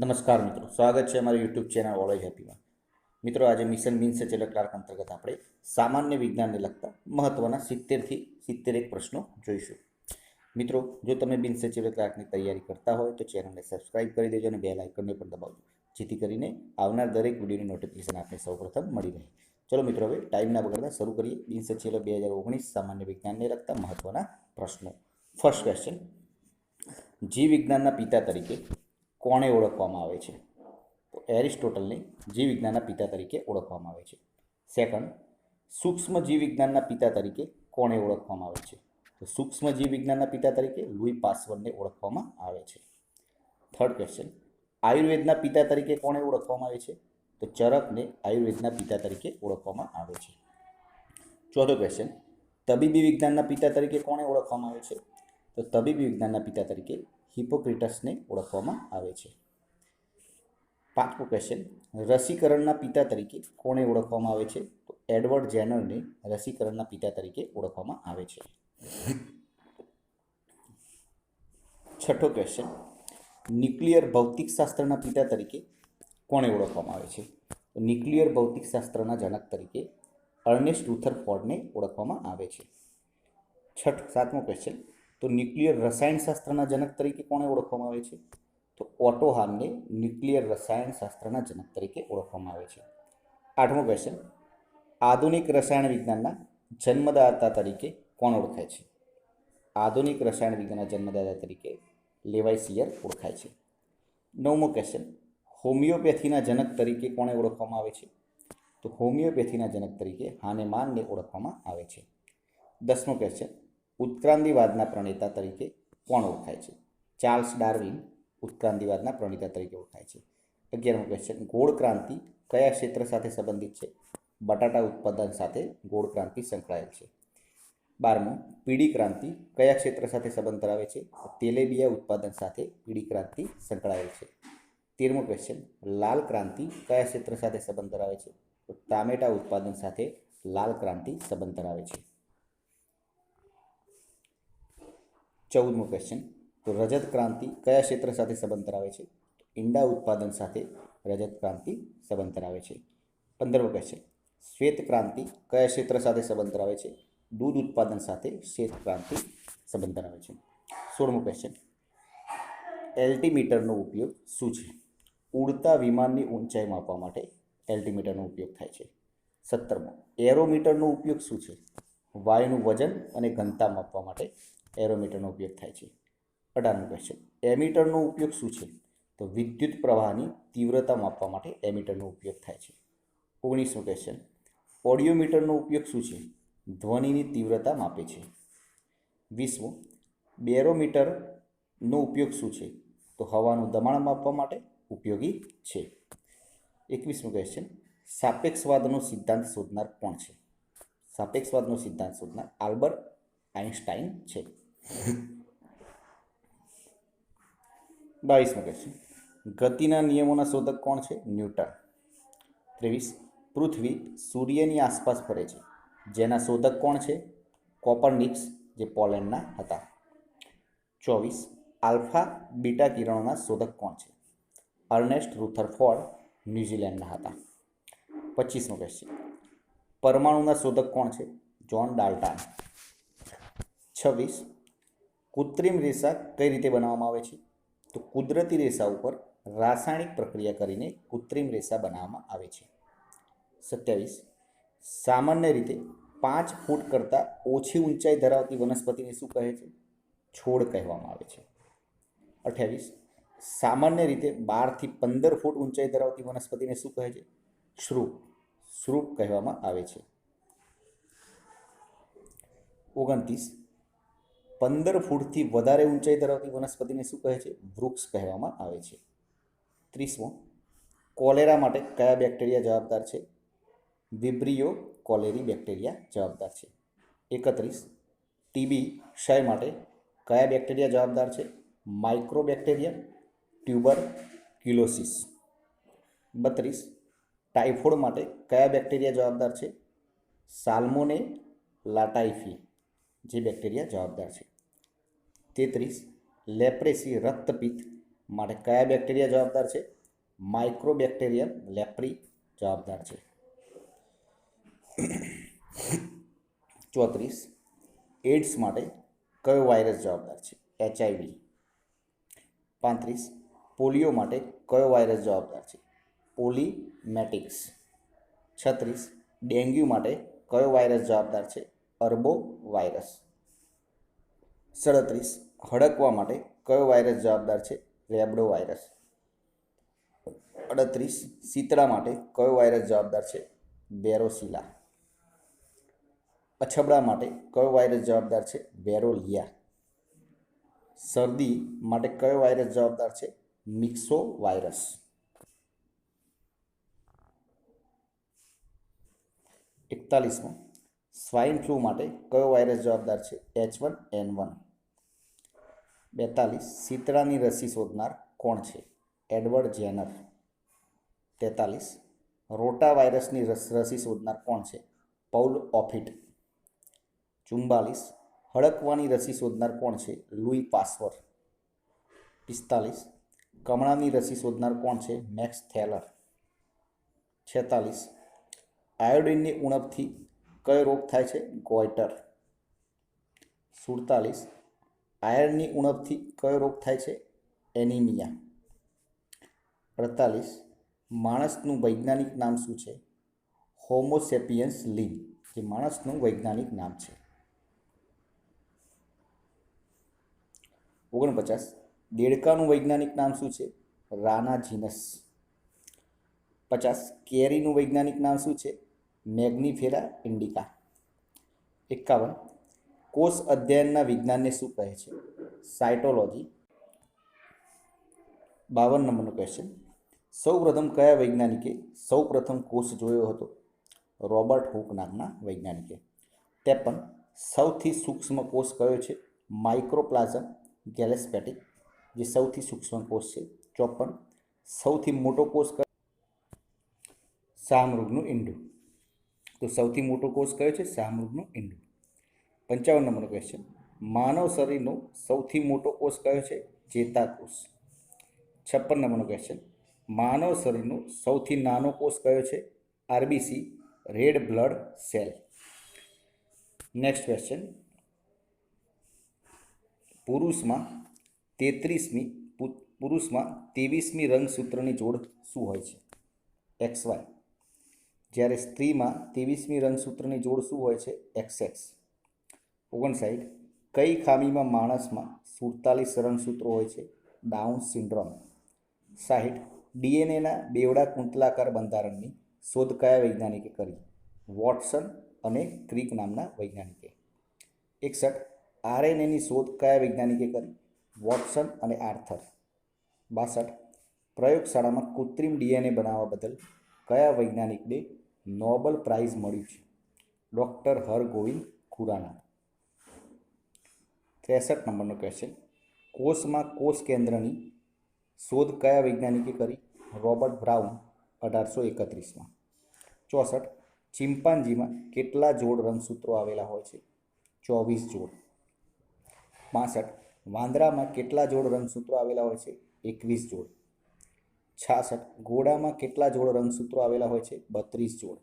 નમસ્કાર મિત્રો. સ્વાગત છે અમારી યુટ્યુબ ચેનલ ઓલેજ હેપીમાં મિત્રો, આજે મિશન બિન સચેલ ક્લાર્ક અંતર્ગત આપણે સામાન્ય વિજ્ઞાનને લગતા મહત્ત્વના સિત્તેરથી સિત્તેર એક પ્રશ્નો જોઈશું. મિત્રો, જો તમે બિન સચિવ ક્લાર્કની તૈયારી કરતા હોય તો ચેનલને સબસ્ક્રાઇબ કરી દેજો અને બે લાઇકનને પણ દબાવજો. જેથી કરીને આવનાર દરેક વિડીયોની નોટિફિકેશન આપને સૌપ્રથમ મળી રહે. ચલો મિત્રો, હવે ટાઈમના બગડતા શરૂ કરીએ. બિન સચિવ બે હજાર ઓગણીસ સામાન્ય વિજ્ઞાનને લગતા મહત્ત્વના પ્રશ્નો. ફર્સ્ટ ક્વેશ્ચન જીવ વિજ્ઞાનના પિતા તરીકે કોણે ઓળખવામાં આવે છે? તો એરિસ્ટોટલને જીવ વિજ્ઞાનના પિતા તરીકે ઓળખવામાં આવે છે. સેકન્ડ, સૂક્ષ્મ જીવવિજ્ઞાનના પિતા તરીકે કોણે ઓળખવામાં આવે છે? તો સૂક્ષ્મ જીવવિજ્ઞાનના પિતા તરીકે લુઈ પાસવરને ઓળખવામાં આવે છે. થર્ડ ક્વેશ્ચન, આયુર્વેદના પિતા તરીકે કોણે ઓળખવામાં આવે છે? તો ચરકને આયુર્વેદના પિતા તરીકે ઓળખવામાં આવે છે. ચોથો ક્વેશ્ચન, તબીબી વિજ્ઞાનના પિતા તરીકે કોણે ઓળખવામાં આવે છે? તો તબીબી વિજ્ઞાનના પિતા તરીકે હિપોક્રેટસને ઓળખવામાં આવે છે. પાંચમો ક્વેશ્ચન રસીકરણના પિતા તરીકે કોણે ઓળખવામાં આવે છે? તો એડવર્ડ જેનરને રસીકરણના પિતા તરીકે ઓળખવામાં આવે છે. છઠ્ઠો ક્વેશ્ચન ન્યુક્લિયર ભૌતિકશાસ્ત્રના પિતા તરીકે કોણે ઓળખવામાં આવે છે? તો ન્યુક્લિયર ભૌતિકશાસ્ત્રના જનક તરીકે અર્નેસ્ટ રુથરફોર્ડને ઓળખવામાં આવે છે. છઠ સાતમો ક્વેશ્ચન તો ન્યુક્લિયર રસાયણશાસ્ત્રના જનક તરીકે કોણે ઓળખવામાં આવે છે? તો ઓટો હાનને ન્યુક્લિયર રસાયણશાસ્ત્રના જનક તરીકે ઓળખવામાં આવે છે. આઠમો ક્વેશ્ચન આધુનિક રસાયણ વિજ્ઞાનના જન્મદાતા તરીકે કોણ ઓળખાય છે? આધુનિક રસાયણ વિજ્ઞાનના જન્મદાતા તરીકે લેવાય સિયર ઓળખાય છે. નવમો ક્વેશ્ચન હોમિયોપેથીના જનક તરીકે કોણે ઓળખવામાં આવે છે? તો હોમિયોપેથીના જનક તરીકે હાનેમાનને ઓળખવામાં આવે છે. દસમો ક્વેશ્ચન ઉત્ક્રાંતિવાદના પ્રણેતા તરીકે કોણ ઓળખાય છે? ચાર્લ્સ ડાર્વિન ઉત્ક્રાંતિવાદના પ્રણેતા તરીકે ઓળખાય છે. અગિયારમો ક્વેશ્ચન ગોળ ક્રાંતિ કયા ક્ષેત્ર સાથે સંબંધિત છે? બટાટા ઉત્પાદન સાથે ગોળ ક્રાંતિ સંકળાયેલ છે. બારમું. પીળી ક્રાંતિ કયા ક્ષેત્ર સાથે સંબંધ ધરાવે છે? તેલેબિયા ઉત્પાદન સાથે પીળી ક્રાંતિ સંકળાયેલ છે. તેરમો ક્વેશ્ચન લાલ ક્રાંતિ કયા ક્ષેત્ર સાથે સંબંધ ધરાવે છે? તો ટામેટા ઉત્પાદન સાથે લાલ ક્રાંતિ સંબંધ ધરાવે છે. ચૌદમો ક્વેશ્ચન તો રજત ક્રાંતિ કયા ક્ષેત્ર સાથે સંબંધ ધરાવે છે? ઈંડા ઉત્પાદન સાથે રજત ક્રાંતિ સંબંધ ધરાવે છે. પંદરમો ક્વેશ્ચન શ્વેત ક્રાંતિ કયા ક્ષેત્ર સાથે સંબંધ ધરાવે છે? દૂધ ઉત્પાદન સાથે શ્વેત ક્રાંતિ સંબંધ ધરાવે છે. સોળમો ક્વેશ્ચન એલ્ટીમીટરનો ઉપયોગ શું છે? ઉડતા વિમાનની ઊંચાઈ માપવા માટે એલ્ટીમીટરનો ઉપયોગ થાય છે. સત્તરમો. એરોમીટરનો ઉપયોગ શું છે? વાયુનું વજન અને ઘનતા માપવા માટે એરોમીટરનો ઉપયોગ થાય છે. અઢારમું ક્વેશ્ચન એમીટરનો ઉપયોગ શું છે? તો વિદ્યુત પ્રવાહની તીવ્રતા માપવા માટે એમીટરનો ઉપયોગ થાય છે. ઓગણીસમું ક્વેશ્ચન ઓડિયોમીટરનો ઉપયોગ શું છે? ધ્વનિની તીવ્રતા માપે છે. વીસમું. બેરોમીટરનો ઉપયોગ શું છે? તો હવાનું દબાણ માપવા માટે ઉપયોગી છે. એકવીસમું ક્વેશ્ચન સાપેક્ષવાદનો સિદ્ધાંત શોધનાર કોણ છે? સાપેક્ષવાદનો સિદ્ધાંત શોધનાર આલ્બર્ટ આઇન્સ્ટાઈન છે. બાવીસમો ક્વેશ્ચન ગતિના નિયમોના શોધક કોણ છે? ન્યૂટન. ત્રેવીસ. પૃથ્વી સૂર્યની આસપાસ ફરે છે. જેના શોધક કોણ છે? કોપરનિક્સ જે પોલેન્ડના હતા. ચોવીસ. આલ્ફા બીટા કિરણોના શોધક કોણ છે? અર્નેસ્ટ રુથરફોર્ડ ન્યૂઝીલેન્ડના હતા. પચીસમો ક્વેશ્ચન પરમાણુના શોધક કોણ છે? John Dalton. છવ્વીસ. કૃત્રિમ રેસા કઈ રીતે બનાવવામાં આવે છે? તો કુદરતી રેસા ઉપર રાસાયણિક પ્રક્રિયા કરીને કૃત્રિમ રેસા બનાવવામાં આવે છે. સત્યાવીસ. સામાન્ય રીતે પાંચ ફૂટ કરતાં ઓછી ઊંચાઈ ધરાવતી વનસ્પતિને શું કહે છે? છોડ કહેવામાં આવે છે. અઠ્યાવીસ. સામાન્ય રીતે બારથી પંદર ફૂટ ઊંચાઈ ધરાવતી વનસ્પતિને શું કહે છે? શ્રુપ. શ્રુપ કહેવામાં આવે છે. ઓગણત્રીસ. પંદર ફૂટથી વધારે ઊંચાઈ ધરાવતી વનસ્પતિને શું કહે છે? વૃક્ષ કહેવામાં આવે છે. ત્રીસમો, કોલેરા માટે કયા બેક્ટેરિયા જવાબદાર છે? વિબ્રિયો કોલેરી બેક્ટેરિયા જવાબદાર છે. એકત્રીસ, ટીબી ક્ષય માટે કયા બેક્ટેરિયા જવાબદાર છે? Mycobacteria, tuberculosis. બત્રીસ, ટાઇફોઇડ માટે કયા બેક્ટેરિયા જવાબદાર છે? સાલ્મોને લાટાઇફી, જે બેક્ટેરિયા જવાબદાર છે. તેત્રીસ, લેપ્રેસી રક્તપિત્ત માટે કયા બેક્ટેરિયા જવાબદાર છે? માઇક્રોબેક્ટેરિયમ લેપ્રી જવાબદાર છે. ચોત્રીસ એડ્સ માટે કયો વાયરસ જવાબદાર છે? એચઆઈવી પાંત્રીસ, પોલિયો માટે કયો વાયરસ જવાબદાર છે? પોલીમેટિક્સ. છત્રીસ, ડેન્ગ્યુ માટે કયો વાયરસ જવાબદાર છે? અર્બો વાયરસ સડત્રીસ. હડકવા માટે કયો વાયરસ જવાબદાર છે? રેબડો વાયરસ અડત્રીસ. શીતળા માટે કયો વાયરસ જવાબદાર છે? બેરોસિલા. અછબડા માટે કયો વાયરસ જવાબદાર છે? વેરોલિયા શરદી માટે કયો વાયરસ જવાબદાર છે? મિક્સો વાયરસ એકતાલીસમાં. સ્વાઇન ફ્લૂ માટે કયો વાયરસ જવાબદાર છે? H one, N one. બેતાલીસ. શીતળાની રસી શોધનાર કોણ છે? Edward Jenner. તેતાલીસ. રોટા વાયરસની રસ શોધનાર કોણ છે? પૌલ ઓફિટ. ચુમ્બાલીસ હડકવાની રસી શોધનાર કોણ છે? Louis Pasteur. પિસ્તાલીસ. કમળાની રસી શોધનાર કોણ છે? Max Theiler. છેતાલીસ. આયોડિનની ઉણપથી કયો રોગ થાય છે? ગોઈટર. સુડતાલીસ. આયર્નની ઉણપથી કયો રોગ થાય છે? એનિમિયા. અડતાલીસ. માણસનું વૈજ્ઞાનિક નામ શું છે? હોમોસેપિયન્સ લિન, જે માણસનું વૈજ્ઞાનિક નામ છે. ઓગણપચાસ. દેડકાનું વૈજ્ઞાનિક નામ શું છે? રાના જીનસ પચાસ. કેરીનું વૈજ્ઞાનિક નામ શું છે? મેગ્નીફેરા ઇન્ડિકા. એકાવન. કોષ અધ્યયનના વિજ્ઞાનને શું કહે છે? સાયટોલોજી. બાવન નંબરનો ક્વેશ્ચન સૌપ્રથમ કયા વૈજ્ઞાનિકે સૌપ્રથમ કોષ જોયો હતો? રોબર્ટ હુક નામના વૈજ્ઞાનિકે. ત્રેપન. સૌથી સૂક્ષ્મ કોષ કયો છે? માઇક્રોપ્લાઝમ, ગેલેસ્પેટિક, જે સૌથી સૂક્ષ્મ કોષ છે. ચોપન. સૌથી મોટો કોષ કયો શાહમૃગનું ઈંડું. તો સૌથી મોટો કોષ કયો છે? શાહમૃગનો ઈંડું. પંચાવન નંબરનો ક્વેશ્ચન માનવ શરીરનો સૌથી મોટો કોષ કયો છે? ચેતાકોષ. છપ્પન નંબરનો ક્વેશ્ચન માનવ શરીરનો સૌથી નાનો કોષ કયો છે? RBC, red blood cell. Next question પુરુષમાં તેત્રીસમી પુરુષમાં ત્રેવીસમી રંગસૂત્રની જોડ શું હોય છે? X Y. જ્યારે સ્ત્રીમાં ત્રેવીસમી રંગસૂત્રની જોડ શું હોય છે? X X X. ઓગણસાઠ. કઈ ખામીમાં માણસમાં સુડતાલીસ રંગસૂત્રો હોય છે? Down syndrome. સાહીઠ. ડીએનએના બેવડા કુંતલાકાર બંધારણની શોધ કયા વૈજ્ઞાનિકે કરી. વોટસન અને ક્રિક નામના વૈજ્ઞાનિકે. એકસઠ. આરએનએની શોધ કયા વૈજ્ઞાનિકે કરી. વોટસન અને આર્થર. બાસઠ. પ્રયોગશાળામાં કૃત્રિમ ડીએનએ બનાવવા બદલ કયા વૈજ્ઞાનિકને નોબલ પ્રાઇઝ મળ્યું છે? ડૉક્ટર હરગોવિંદ ખુરાના. ત્રેસઠ નંબરનો ક્વેશ્ચન કોષમાં કોષ કેન્દ્રની શોધ કયા વૈજ્ઞાનિકે કરી? રોબર્ટ બ્રાઉન, અઢારસો એકત્રીસમાં. ચોસઠ. ચિમ્પાન્જીમાં કેટલા જોડ રંગસૂત્રો આવેલા હોય છે? ચોવીસ જોડ. પાસઠ વાંદરામાં કેટલા જોડ રંગસૂત્રો આવેલા હોય છે? એકવીસ જોડ. છાસઠ. ઘોડામાં કેટલા જોડ રંગસૂત્રો આવેલા હોય છે? બત્રીસ જોડ.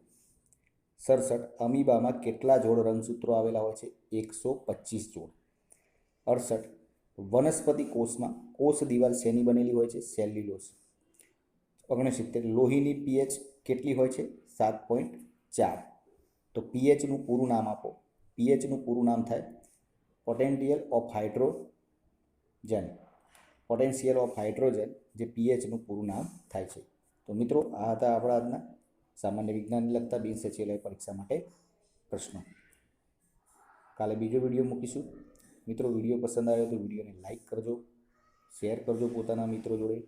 સડસઠ. અમીબામાં કેટલા જોડ રંગસૂત્રો આવેલા હોય છે? એકસો પચીસ જોડ. અડસઠ. વનસ્પતિ કોષમાં કોષ દિવાલ શેની બનેલી હોય છે? સેલ્યુલોસ ઓગણસિત્તેર. લોહીની પીએચ કેટલી હોય છે? સાત પોઈન્ટ ચાર. તો પીએચનું પૂરું નામ આપો. પીએચનું પૂરું નામ થાય potential of hydrogen. Potential of hydrogen જે પીએચનું પૂરું નામ થાય છે. તો મિત્રો, આ હતા આપણા આજના સામાન્ય વિજ્ઞાનને લગતા બિન સચિવાલય પરીક્ષા માટે પ્રશ્નો. કાલે બીજો વીડિયો મૂકીશું. મિત્રો, વીડિયો પસંદ આવ્યો તો વિડીયોને લાઇક કરજો, શેર કરજો પોતાના મિત્રો જોડે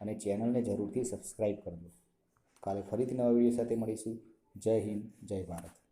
અને ચેનલને જરૂરથી સબસ્ક્રાઈબ કરજો. કાલે ફરીથી નવા વીડિયો સાથે મળીશું. જય હિન્દ, જય ભારત.